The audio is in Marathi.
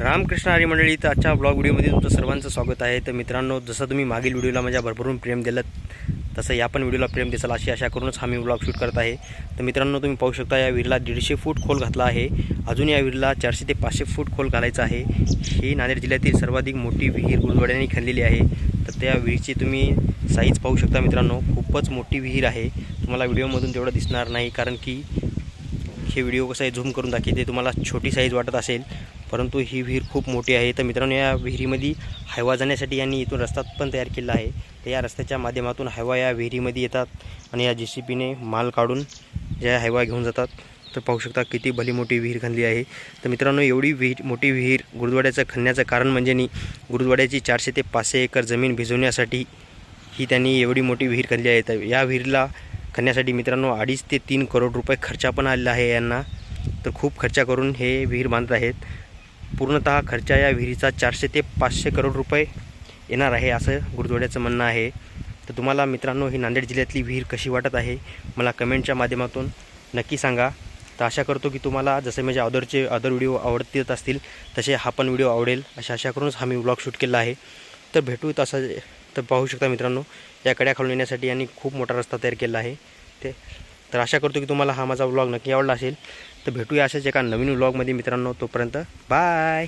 रामकृष्ण हरी मंडळी तर आजच्या ब्लॉग व्हिडिओमध्ये तुमचं सर्वांचं स्वागत आहे. तर मित्रांनो जसं तुम्ही मागील व्हिडिओला माझ्या भरभरून प्रेम दिलं तसं या पण व्हिडिओला प्रेम दिसाल अशी आशा करूनच हा मी ब्लॉग शूट करत आहे. तर मित्रांनो तुम्ही पाहू शकता या विहिरीला दीडशे फूट खोल घातला आहे. अजून या विहिरीला चारशे ते पाचशे फूट खोल घालायचं आहे. ही नांदेड जिल्ह्यातील सर्वाधिक मोठी विहीर गुरुवाड्याने खणलेली आहे. तर त्या विहिरीची तुम्ही साईज पाहू शकता मित्रांनो खूपच मोठी विहीर आहे. तुम्हाला व्हिडिओमधून तेवढं दिसणार नाही कारण की हे व्हिडिओ कसं आहे झूम करून दाखवते तुम्हाला छोटी साईज वाटत असेल. परंतु ही विहीर खूप मोठी आहे. तर मित्रांनो या विहिरीमध्ये हायवा जाण्यासाठी यांनी इथून रस्ता पण तयार केला आहे. तर या रस्त्याच्या माध्यमातून हायवा या विहिरीमध्ये येतात आणि या जे सी पीने माल काढून ज्या हायवा घेऊन जातात. तर पाहू शकता किती भली मोठी विहीर खणली आहे. तर मित्रांनो एवढी विहीर मोठी विहीर गुरुद्वाड्याचं खणण्याचं कारण म्हणजे नी गुरुद्वाड्याची चारशे ते पाचशे एकर जमीन भिजवण्यासाठी ही त्यांनी एवढी मोठी विहीर खणली आहे. तर या विहिरीला खणण्यासाठी मित्रांनो अडीच ते तीन करोड रुपये खर्चा पण आलेला आहे यांना. तर खूप खर्चा करून हे विहीर बांधत आहेत. पूर्णतः खर्चा या विहिरीचा चारशे ते पाचशे करोड रुपये येणार आहे असं गुरुजोड्याचं म्हणणं आहे. तर तुम्हाला मित्रांनो ही नांदेड जिल्ह्यातली विहीर कशी वाटत आहे? मला कमेंटच्या माध्यमातून नक्की सांगा. तर आशा करतो की तुम्हाला जसे माझे अदरचे अदर व्हिडिओ आवडत असतील तसे हा पण व्हिडिओ आवडेल. अशा आशा करूनच हा मी व्लॉग शूट केला आहे. तर भेटू तसं तर पाहू शकता मित्रांनो या कड्या खालून येण्यासाठी यांनी खूप मोठा रस्ता तयार केला आहे. ते तर आशा करतो की तुम्हाला हा माझा व्लॉग नक्की आवडला असेल. तर भेटूया अशाच एका नवीन व्लॉगमध्ये मित्रांनो. तोपर्यंत बाय